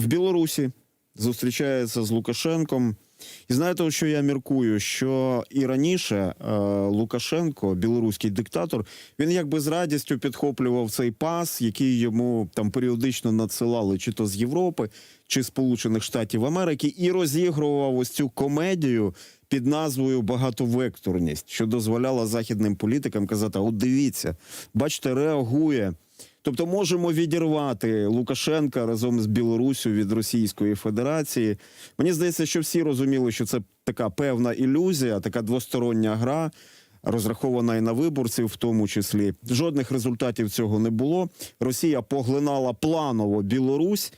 в Білорусі, зустрічається з Лукашенком. І знаєте, що я міркую? Що і раніше е, Лукашенко, білоруський диктатор, він якби з радістю підхоплював цей пас, який йому там періодично надсилали, чи то з Європи, чи Сполучених Штатів Америки, і розігрував ось цю комедію під назвою Багатовекторність, що дозволяла західним політикам казати: от дивіться, бачите, реагує. Тобто можемо відірвати Лукашенка разом з Білоруссю від Російської Федерації. Мені здається, що всі розуміли, що це така певна ілюзія, така двостороння гра, розрахована і на виборців, в тому числі. Жодних результатів цього не було. Росія поглинала планово Білорусь.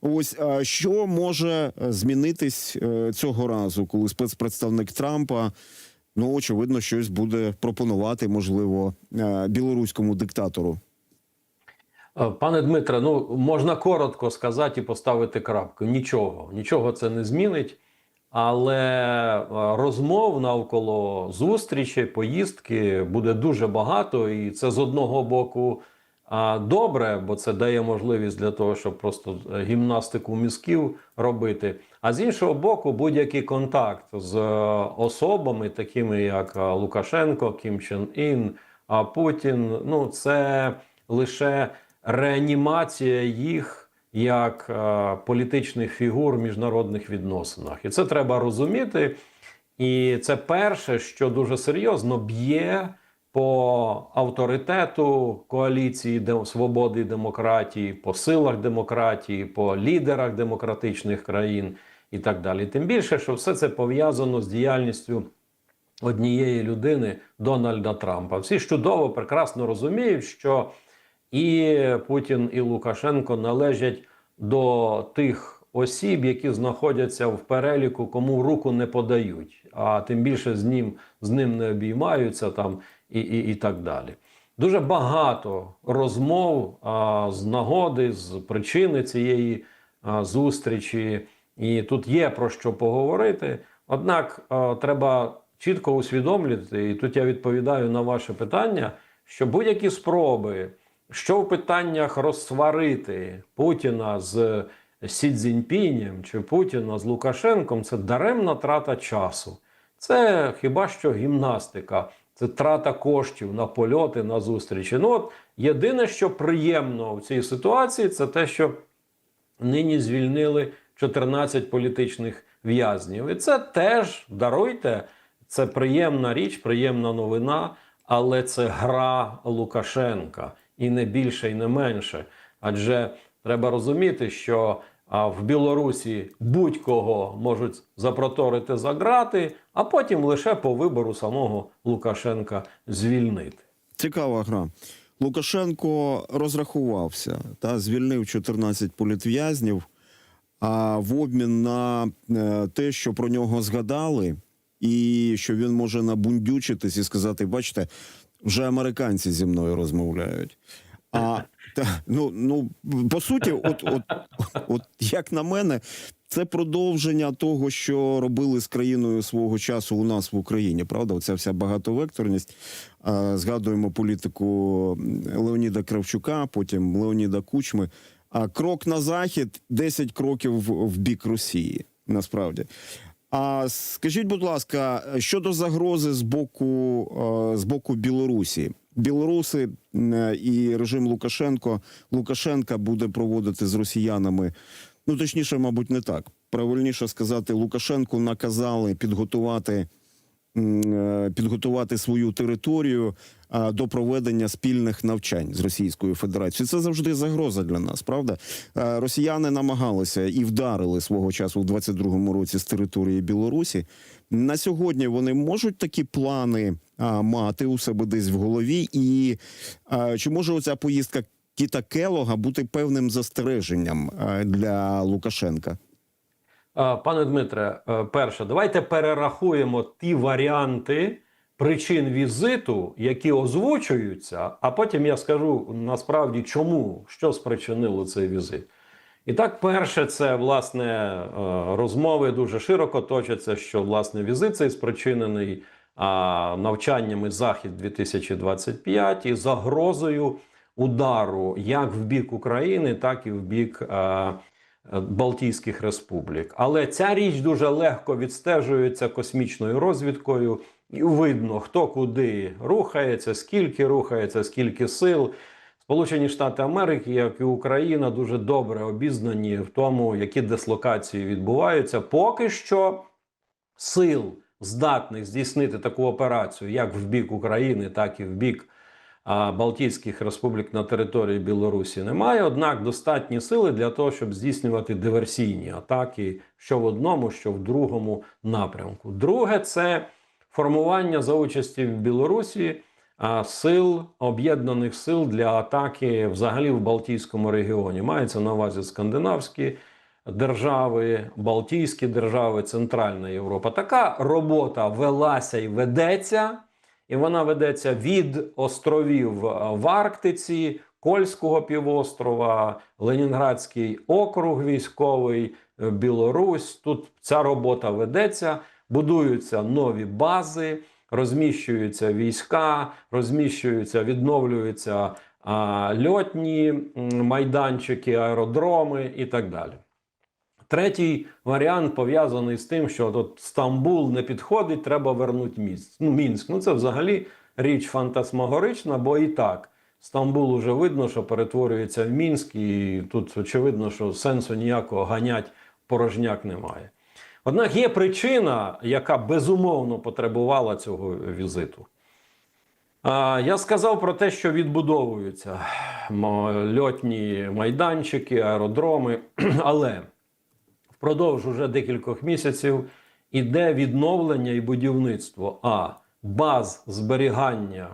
Ось що може е, змінитись е, цього разу, коли спецпредставник Трампа. Ну, очевидно, щось буде пропонувати, можливо, е, білоруському диктатору. Пане Дмитре, ну можна коротко сказати і поставити крапку. Нічого, нічого це не змінить. Але розмов навколо зустрічей, поїздки буде дуже багато, і це з одного боку добре, бо це дає можливість для того, щоб просто е, гімнастику мізків робити. А з іншого боку, будь-який контакт з е, особами, такими як е, Лукашенко, Кім Чен Ін, Путін, ну це лише реанімація їх як е, політичних фігур в міжнародних відносинах. І це треба розуміти. І це перше, що дуже серйозно б'є по авторитету коаліції свободи і демократії, по силах демократії, по лідерах демократичних країн і так далі. Тим більше, що все це пов'язано з діяльністю однієї людини Дональда Трампа. Всі чудово, прекрасно розуміють, що і Путін, і Лукашенко належать до тих осіб, які знаходяться в переліку, кому руку не подають, а тим більше з ним, з ним не обіймаються там і, і, і так далі. Дуже багато розмов а, з нагоди, з причини цієї а, зустрічі, і тут є про що поговорити. Однак а, треба чітко усвідомлювати, і тут я відповідаю на ваше питання, що будь-які спроби, що в питаннях розсварити Путіна з Сі Цзіньпінем чи Путіна з Лукашенком, це даремна трата часу. Це хіба що гімнастика, це трата коштів на польоти, на зустрічі. Ну от єдине, що приємно в цій ситуації, це те, що нині звільнили 14 політичних в'язнів. І це теж даруйте, це приємна річ, приємна новина, але це гра Лукашенка і не більше, і не менше. Адже треба розуміти, що в Білорусі будь-кого можуть запроторити за грати, а потім лише по вибору самого Лукашенка звільнити. Цікава гра. Лукашенко розрахувався та звільнив 14 політв'язнів. А в обмін на е, те, що про нього згадали, і що він може набундючитись і сказати: бачите, вже американці зі мною розмовляють. А та, ну, ну по суті, от, от, от як на мене, це продовження того, що робили з країною свого часу у нас в Україні. Правда, оця вся багатовекторність. Згадуємо політику Леоніда Кравчука, потім Леоніда Кучми. А крок на захід 10 кроків в бік Росії. Насправді. А скажіть, будь ласка, щодо загрози з боку, е, з боку Білорусі, білоруси е, і режим Лукашенко Лукашенка буде проводити з росіянами. Ну точніше, мабуть, не так. Правильніше сказати, Лукашенку наказали підготувати підготувати свою територію до проведення спільних навчань з Російською Федерацією. Це завжди загроза для нас, правда? Е, Росіяни намагалися і вдарили свого часу у 22-му році з території Білорусі. На сьогодні вони можуть такі плани мати у себе десь в голові, і чи може оця поїздка Кіта Келога бути певним застереженням для Лукашенка? Е, Пане Дмитре, е, перше, давайте перерахуємо ті варіанти причин візиту, які озвучуються, а потім я скажу насправді, чому що спричинило цей візит. І так, перше, це власне е, розмови дуже широко точаться, що власне візит цей спричинений навчаннями Захід 2025 і загрозою удару як в бік України, так і в бік. Е, Балтійських республік. Але ця річ дуже легко відстежується космічною розвідкою, і видно, хто куди рухається, скільки рухається, скільки сил. Сполучені Штати Америки, як і Україна, дуже добре обізнані в тому, які дислокації відбуваються. Поки що сил, здатних здійснити таку операцію, як в бік України, так і в бік Балтійських республік на території Білорусі, немає. Однак достатні сили для того, щоб здійснювати диверсійні атаки, що в одному, що в другому напрямку. Друге, це формування за участі в Білорусі сил об'єднаних сил для атаки взагалі в Балтійському регіоні. Мається на увазі скандинавські держави, Балтійські держави, Центральна Європа. Така робота велася і ведеться, і вона ведеться від островів в Арктиці, Кольського півострова, Ленінградський округ військовий, е, Білорусь. Тут ця робота ведеться, будуються нові бази, розміщуються війська, розміщуються, відновлюються а, льотні майданчики, аеродроми і так далі. Третій варіант пов'язаний з тим, що от Стамбул не підходить, треба вернути міст. Ну, Мінськ. Ну це взагалі річ фантасмагорична, бо і так Стамбул уже видно, що перетворюється в Мінськ, і тут очевидно, що сенсу ніякого ганять порожняк немає. Однак є причина, яка безумовно потребувала цього візиту. Я сказав про те, що відбудовуються льотні майданчики, аеродроми, але впродовж уже декількох місяців іде відновлення і будівництво а баз зберігання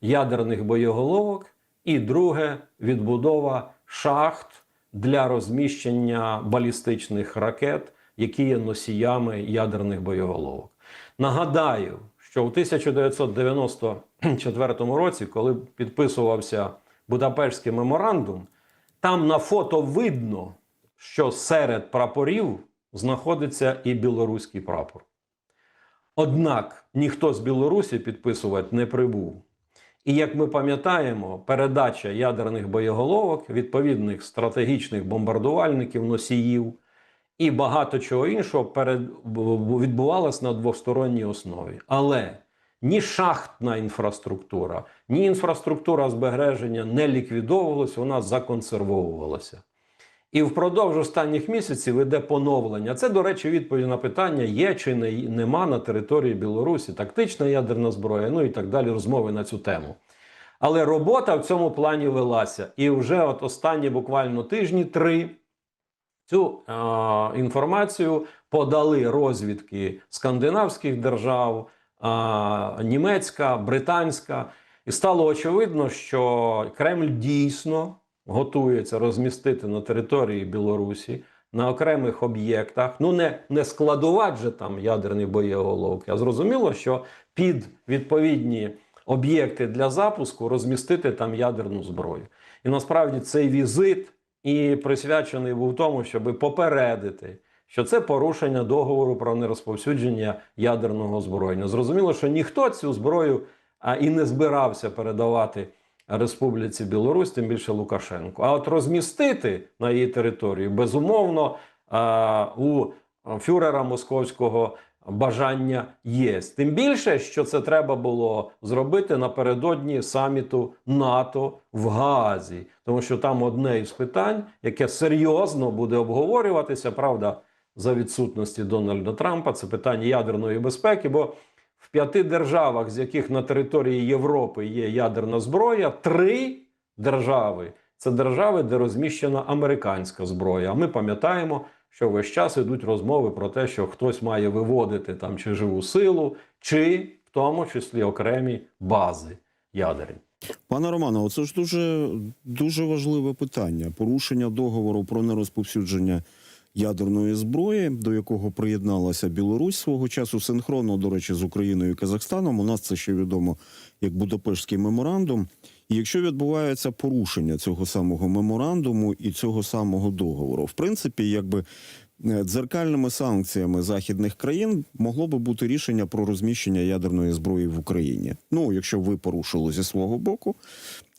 ядерних боєголовок, і друге відбудова шахт для розміщення балістичних ракет, які є носіями ядерних боєголовок. Нагадаю, що у 1994 році, коли підписувався Будапештський меморандум, там на фото видно, що серед прапорів знаходиться і білоруський прапор. Однак ніхто з Білорусі підписувати не прибув. І як ми пам'ятаємо, передача ядерних боєголовок, відповідних стратегічних бомбардувальників, носіїв і багато чого іншого перед... відбувалась на двосторонній основі. Але ні шахтна інфраструктура, ні інфраструктура збереження не ліквідовувалась, вона законсервовувалася. І впродовж останніх місяців іде поновлення. Це, до речі, відповідь на питання: є чи не, нема на території Білорусі тактична ядерна зброя, ну і так далі, розмови на цю тему. Але робота в цьому плані велася. І вже от останні буквально тижні три цю е, інформацію подали розвідки скандинавських держав, е, німецька, британська. І стало очевидно, що Кремль дійсно готується розмістити на території Білорусі на окремих об'єктах. Ну не, не складувати же там ядерні боєголовки, а зрозуміло, що під відповідні об'єкти для запуску розмістити там ядерну зброю. І насправді цей візит і присвячений був тому, щоб попередити. Що це порушення договору про нерозповсюдження ядерного озброєння. Зрозуміло, що ніхто цю зброю а, і не збирався передавати Республіці Білорусь, тим більше Лукашенку. А от розмістити на її території безумовно у фюрера московського бажання є. Тим більше, що це треба було зробити напередодні саміту НАТО в Гаазі, тому що там одне із питань, яке серйозно буде обговорюватися, правда, за відсутності Дональда Трампа, це питання ядерної безпеки. бо в п'яти державах, з яких на території Європи є ядерна зброя, три держави це держави, де розміщена американська зброя. А ми пам'ятаємо, що весь час ідуть розмови про те, що хтось має виводити там чи живу силу, чи в тому числі окремі бази ядерні. Пане Романе, оце ж дуже, дуже важливе питання. Порушення договору про нерозповсюдження ядерної зброї, до якого приєдналася Білорусь свого часу, синхронно, до речі, з Україною і Казахстаном. У нас це ще відомо як Будапештський меморандум. І якщо відбувається порушення цього самого меморандуму і цього самого договору, в принципі, якби е, дзеркальними санкціями західних країн могло би бути рішення про розміщення ядерної зброї в Україні. Ну, якщо ви порушили зі свого боку,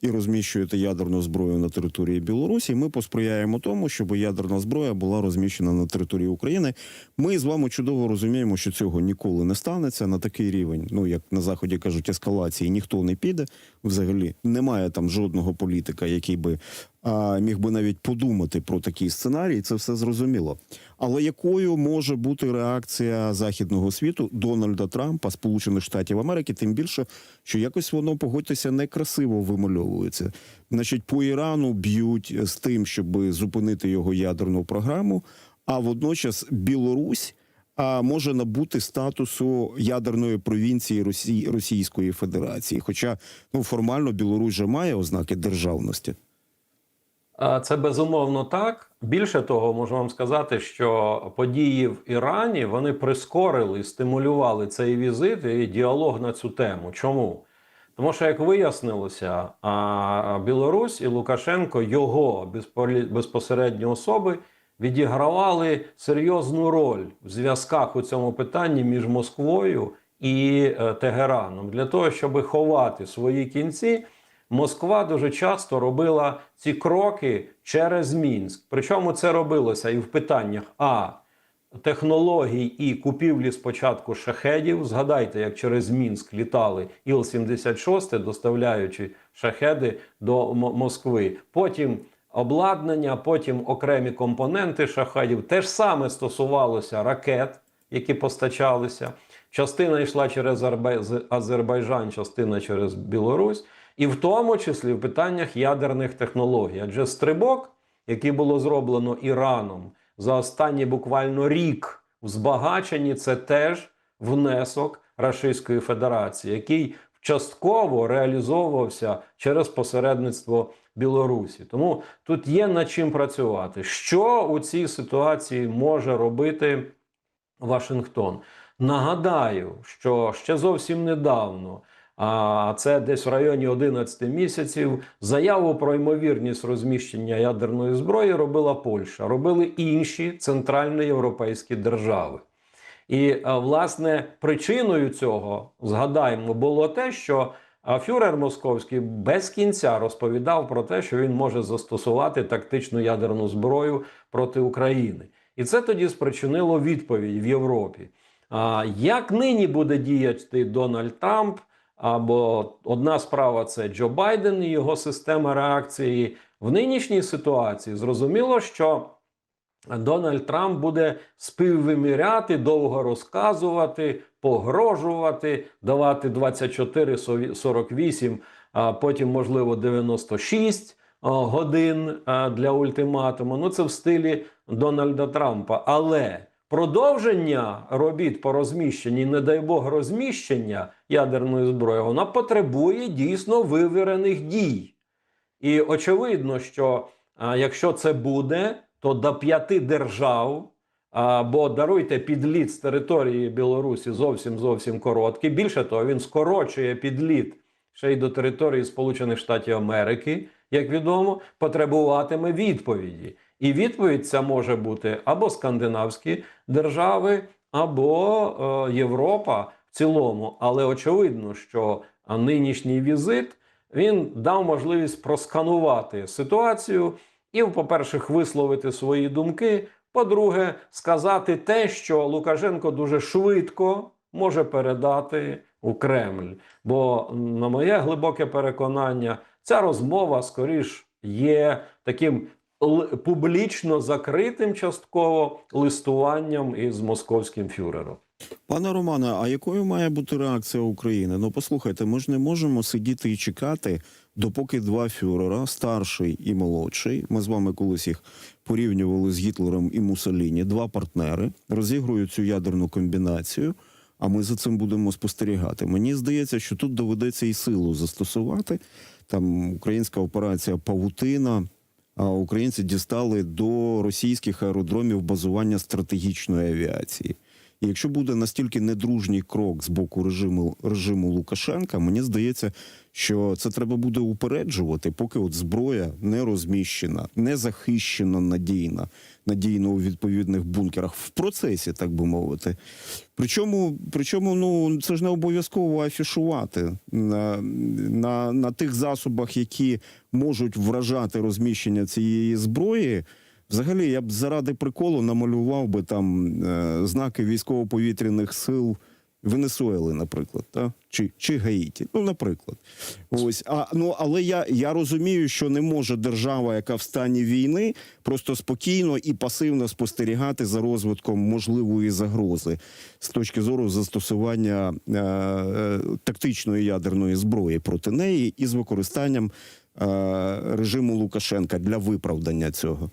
і розміщуєте ядерну зброю на території Білорусі, ми посприяємо тому, щоб ядерна зброя була розміщена на території України. Ми з вами чудово розуміємо, що цього ніколи не станеться на такий рівень. Ну як на заході кажуть, ескалації ніхто не піде. Взагалі немає там жодного політика, який би міг би навіть подумати про такий сценарій. Це все зрозуміло. Але якою може бути реакція західного світу Дональда Трампа, Сполучених Штатів Америки, тим більше, що якось воно погодьтеся некрасиво вимальовується. Значить, по Ірану б'ють з тим, щоб зупинити його ядерну програму. А водночас Білорусь а, може набути статусу ядерної провінції Росії, Російської Федерації. Хоча ну формально Білорусь же має ознаки державності. А, Це безумовно так. Більше того, можу вам сказати, що події в Ірані вони прискорили стимулювали цей візит і діалог на цю тему. Чому? Тому що, як вияснилося, Білорусь і Лукашенко, його безпосередні особи, відігравали серйозну роль в зв'язках у цьому питанні між Москвою і е, Тегераном для того, щоб ховати свої кінці. Москва дуже часто робила ці кроки через Мінськ. Причому це робилося і в питаннях а технологій і купівлі спочатку шахедів. Згадайте, як через Мінськ літали Іл-76, доставляючи шахеди до М- Москви. Потім обладнання, потім окремі компоненти шахедів. Те ж саме стосувалося ракет, які постачалися. Частина йшла через Азербайджан, частина через Білорусь, і в тому числі в питаннях ядерних технологій. Адже стрибок, який було зроблено Іраном за останній буквально рік в збагаченні, це теж внесок Російської Федерації, який частково реалізовувався через посередництво Білорусі. Тому тут є над чим працювати. Що у цій ситуації може робити Вашингтон? Нагадаю, що ще зовсім недавно, а це десь в районі 11 місяців, заяву про ймовірність розміщення ядерної зброї робила Польща, робили інші центральноєвропейські держави. І е, власне причиною цього згадаємо було те, що е, фюрер московський без кінця розповідав про те, що він може застосувати тактичну ядерну зброю проти України, і це тоді спричинило відповідь в Європі. Як нині буде діяти Дональд Трамп? Або одна справа це Джо Байден і його система реакції в нинішній ситуації. Зрозуміло, що Дональд Трамп буде співвиміряти, довго розказувати, погрожувати, давати 24, 48, а потім, можливо, 96 а, годин для ультиматуму. Ну, це в стилі Дональда Трампа. Але продовження робіт по розміщенні, не дай Бог, розміщення ядерної зброї, вона потребує дійсно вивірених дій. І очевидно, що а, якщо це буде, то до п'яти держав, а, бо даруйте підліт з території Білорусі зовсім зовсім короткий. Більше того, він скорочує підліт ще й до території Сполучених Штатів Америки, як відомо, потребуватиме відповіді. І відповідь ця може бути або скандинавські держави, або е, Європа в цілому. Але очевидно, що нинішній візит він дав можливість просканувати ситуацію і, по-перше, висловити свої думки. По-друге, сказати те, що Лукашенко дуже швидко може передати у Кремль. Бо, на моє глибоке переконання, ця розмова скоріш є таким публічно закритим частково листуванням із московським фюрером. Пане Романе, а якою має бути реакція України? Ну послухайте, ми ж не можемо сидіти і чекати, допоки два фюрера, старший і молодший, ми з вами колись їх порівнювали з Гітлером і Муссоліні, два партнери розігрують цю ядерну комбінацію. А ми за цим будемо спостерігати. Мені здається, що тут доведеться і силу застосувати. Там українська операція Павутина. Українці дістали до російських аеродромів базування стратегічної авіації. І якщо буде настільки недружній крок з боку режиму режиму Лукашенка, мені здається, що це треба буде упереджувати, поки от зброя не розміщена, не захищена надійна, надійно у відповідних бункерах в процесі, так би мовити. Причому, причому ну це ж не обов'язково афішувати на, на, на тих засобах, які можуть вражати розміщення цієї зброї. Взагалі, я б заради приколу намалював би там е, знаки військово-повітряних сил Венесуели, наприклад, та? Чи, чи Гаїті. Ну, наприклад. Ось. А, ну, але я, я розумію, що не може держава, яка в стані війни, просто спокійно і пасивно спостерігати за розвитком можливої загрози з точки зору застосування е, е, тактичної ядерної зброї проти неї і з використанням е, режиму Лукашенка для виправдання цього.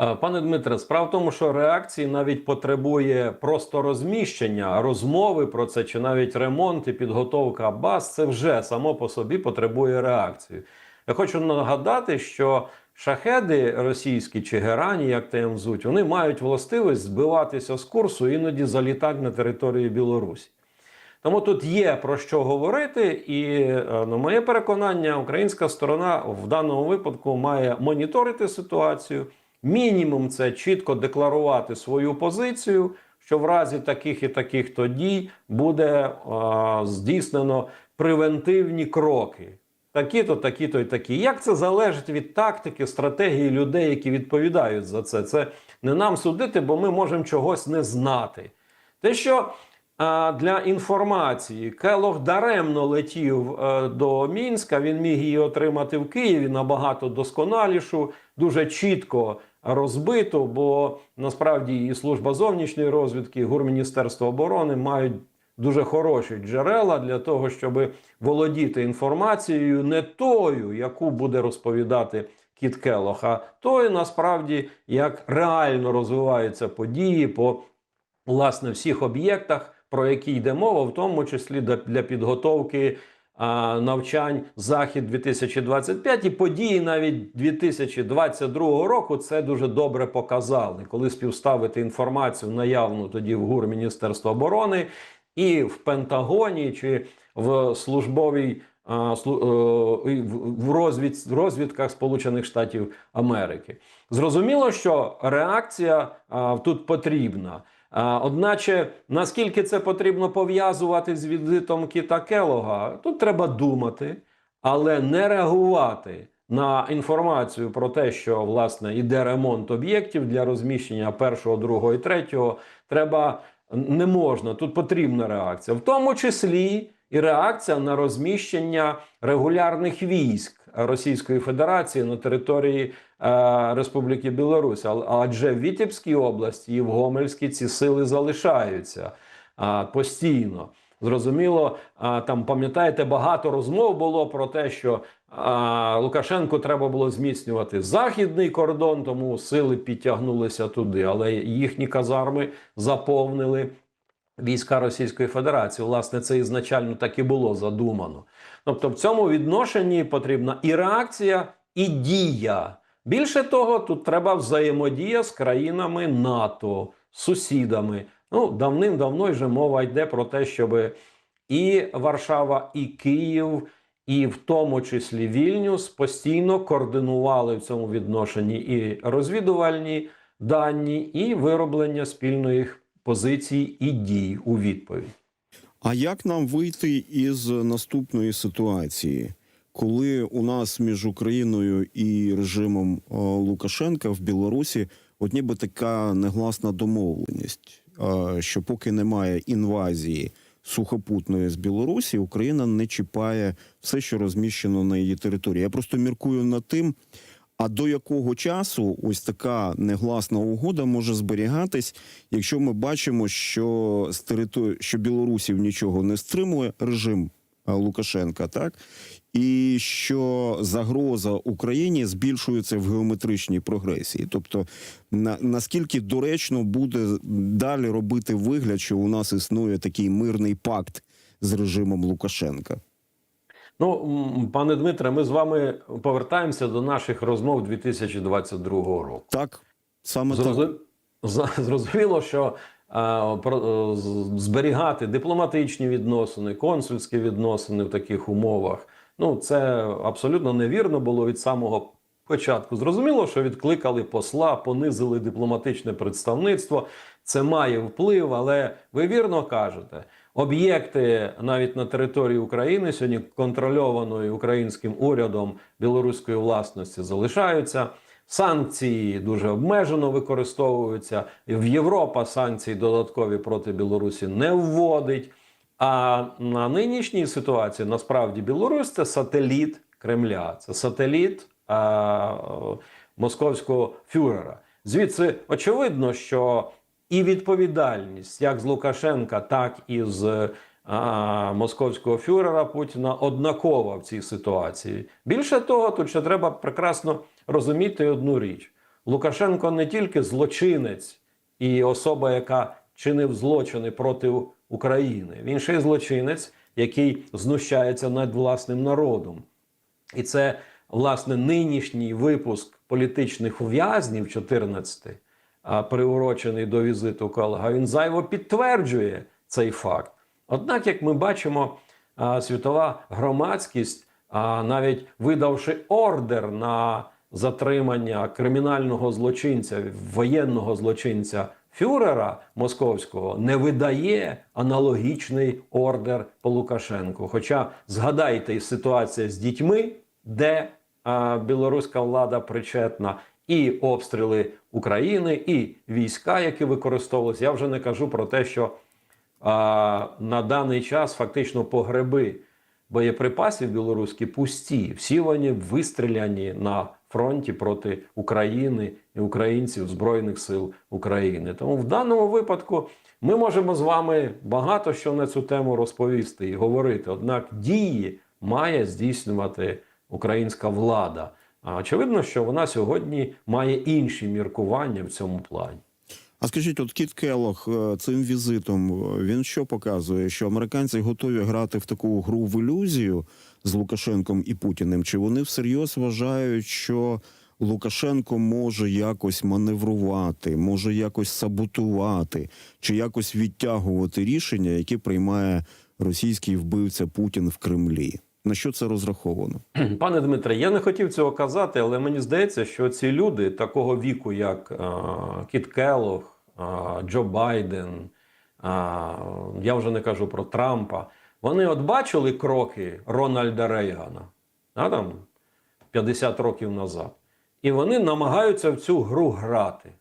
Е, Пане Дмитре, справа в тому, що реакції навіть потребує просто розміщення, розмови про це, чи навіть ремонт і підготовка баз, це вже само по собі потребує реакції. Я хочу нагадати, що шахеди російські чи герані, як те звуть, вони мають властивість збиватися з курсу, іноді залітати на територію Білорусі. Тому тут є про що говорити, і е, на моє переконання, українська сторона в даному випадку має моніторити ситуацію. Мінімум це чітко декларувати свою позицію, що в разі таких і таких то дій буде е, здійснено превентивні кроки. Такі-то, такі-то і такі. Як це залежить від тактики, стратегії людей, які відповідають за це? Це не нам судити, бо ми можемо чогось не знати. Те, що а, для інформації Келох даремно летів е, до Мінська, він міг її отримати в Києві набагато досконалішу, дуже чітко розбиту, бо насправді і служба зовнішньої розвідки, і Гурміністерство оборони мають дуже хороші джерела для того, щоб володіти інформацією не тою, яку буде розповідати Кіт Келох, а тою, насправді, як реально розвиваються події по власне всіх об'єктах, про які йде мова, в тому числі для- підготовки навчань Захід 2025 і події навіть 2022 року це дуже добре показали, коли співставити інформацію наявну тоді в ГУР Міністерства оборони і в Пентагоні чи в службовій е, в розвід, розвідках Сполучених Штатів Америки. Зрозуміло, що реакція тут потрібна. Одначе, наскільки це потрібно пов'язувати з візитом Кіта Келога, тут треба думати, але не реагувати на інформацію про те, що власне іде ремонт об'єктів для розміщення першого, другого і третього. Треба не можна. Тут потрібна реакція, в тому числі і реакція на розміщення регулярних військ Російської Федерації на території Республіки Білорусь. Адже в Вітебській області і в Гомельській ці сили залишаються постійно. Зрозуміло, там пам'ятаєте, багато розмов було про те, що Лукашенку треба було зміцнювати західний кордон, тому сили підтягнулися туди, але їхні казарми заповнили війська Російської Федерації. Власне, це ізначально так і було задумано. Тобто, в цьому відношенні потрібна і реакція, і дія. Більше того, тут треба взаємодія з країнами НАТО, сусідами. Ну, давним-давно вже мова йде про те, щоб і Варшава, і Київ, і в тому числі Вільнюс постійно координували в цьому відношенні і розвідувальні дані, і вироблення спільної позицій і дій у відповідь. А як нам вийти із наступної ситуації, коли у нас між Україною і режимом е, Лукашенка в Білорусі от ніби така негласна домовленість, е, що поки немає інвазії сухопутної з Білорусі, Україна не чіпає все, що розміщено на її території. Я просто міркую над тим. А до якого часу ось така негласна угода може зберігатись, якщо ми бачимо, що з території, що білорусів нічого не стримує режим Лукашенка, так і що загроза Україні збільшується в геометричній прогресії. Тобто, на, наскільки доречно буде далі робити вигляд, що у нас існує такий мирний пакт з режимом Лукашенка? Ну, пане Дмитре, ми з вами повертаємося до наших розмов 2022 року. Так, саме так. Зрозуміло, що е, зберігати дипломатичні відносини, консульські відносини в таких умовах. Ну, це абсолютно невірно було від самого початку. Зрозуміло, що відкликали посла, понизили дипломатичне представництво. Це має вплив, але ви вірно кажете. Об'єкти навіть на території України сьогодні контрольованої українським урядом білоруської власності залишаються. Санкції дуже обмежено використовуються. В Європа санкції додаткові проти Білорусі не вводить. А на нинішній ситуації насправді Білорусь це сателіт Кремля, це сателіт а, московського фюрера. Звідси очевидно, що і відповідальність як з Лукашенка, так і з московського фюрера Путіна однакова в цій ситуації. Більше того, тут ще треба прекрасно розуміти одну річ: Лукашенко не тільки злочинець і особа, яка чинив злочини проти України, він ще й злочинець, який знущається над власним народом. І це власне нинішній випуск політичних ув'язнів 14, а, приурочений до візиту Калга, він зайво підтверджує цей факт. Однак, як ми бачимо, світова громадськість, навіть видавши ордер на затримання кримінального злочинця, воєнного злочинця фюрера московського, не видає аналогічний ордер по Лукашенку. Хоча згадайте ситуація з дітьми, де білоруська влада причетна, і обстріли України, і війська, які використовувалися. Я вже не кажу про те, що а, на даний час фактично погреби боєприпасів білоруські пусті. Всі вони вистріляні на фронті проти України і українців Збройних сил України. Тому в даному випадку ми можемо з вами багато що на цю тему розповісти і говорити. Однак дії має здійснювати українська влада. А очевидно, що вона сьогодні має інші міркування в цьому плані. А скажіть, от Кіт Келлог е, цим візитом е, він що показує? Що американці готові грати в таку гру в ілюзію з Лукашенком і Путіним? Чи вони всерйоз вважають, що Лукашенко може якось маневрувати, може якось саботувати, чи якось відтягувати рішення, які приймає російський вбивця Путін в Кремлі? На що це розраховано? Пане Дмитре, я не хотів цього казати, але мені здається, що ці люди такого віку, як е, Кіт Келлог, е, Джо Байден, е, я вже не кажу про Трампа, вони от бачили кроки Рональда Рейгана а, там, 50 років назад, і вони намагаються в цю гру грати.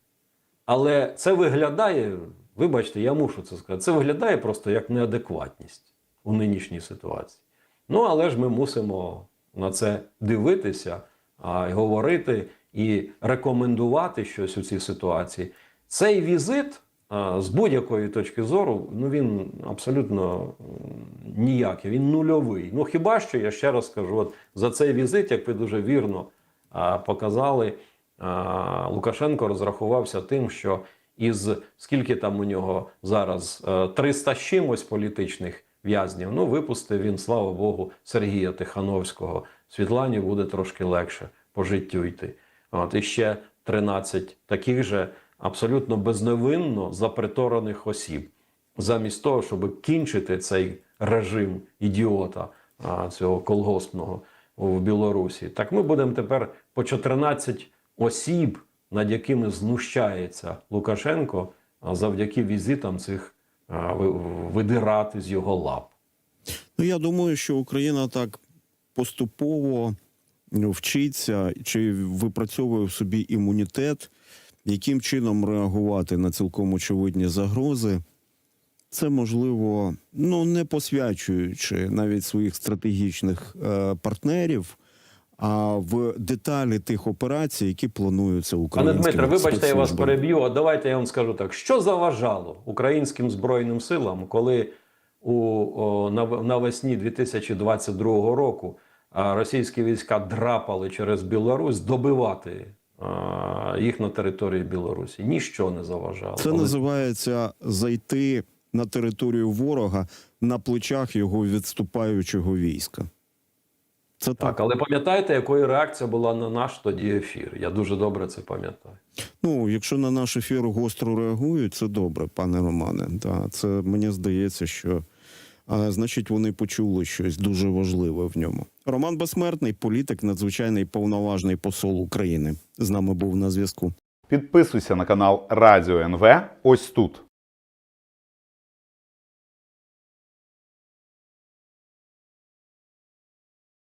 Але це виглядає, вибачте, я мушу це сказати, це виглядає просто як неадекватність у нинішній ситуації. Ну, але ж ми мусимо на це дивитися, а, говорити і рекомендувати щось у цій ситуації. Цей візит а, з будь-якої точки зору, ну він абсолютно ніякий, він нульовий. Ну хіба що я ще раз скажу, от за цей візит, як ви дуже вірно а, показали, а, Лукашенко розрахувався тим, що із скільки там у нього зараз е, 300 з чимось політичних в'язнів. Ну, випустив він, слава Богу, Сергія Тихановського. Світлані буде трошки легше по життю йти. От і ще 13 таких же абсолютно безневинно заприторених осіб, замість того, щоб кінчити цей режим ідіота цього колгоспного в Білорусі. Так ми будемо тепер по 14 осіб, над якими знущається Лукашенко, завдяки візитам цих видирати з його лап. Ну, я думаю, що Україна так поступово ну, вчиться чи випрацьовує в собі імунітет, яким чином реагувати на цілком очевидні загрози. Це можливо, ну не посвячуючи навіть своїх стратегічних е, партнерів, а в деталі тих операцій, які плануються Пане українськими Дмитре, вибачте, я вас переб'ю. А давайте я вам скажу так: що заважало українським збройним силам, коли у о, нав- навесні 2022 року російські війська драпали через Білорусь добивати їх на території Білорусі? Ніщо не заважало. Це Але називається зайти на територію ворога на плечах його відступаючого війська. Це так. Так, але пам'ятаєте, якою реакція була на наш тоді ефір? Я дуже добре це пам'ятаю. Ну, якщо на наш ефір гостро реагують, це добре, пане Романе. Да, це мені здається, що а, значить вони почули щось дуже важливе в ньому. Роман Безсмертний, політик, надзвичайний повноважний посол України. З нами був на зв'язку. Підписуйся на канал Радіо НВ ось тут.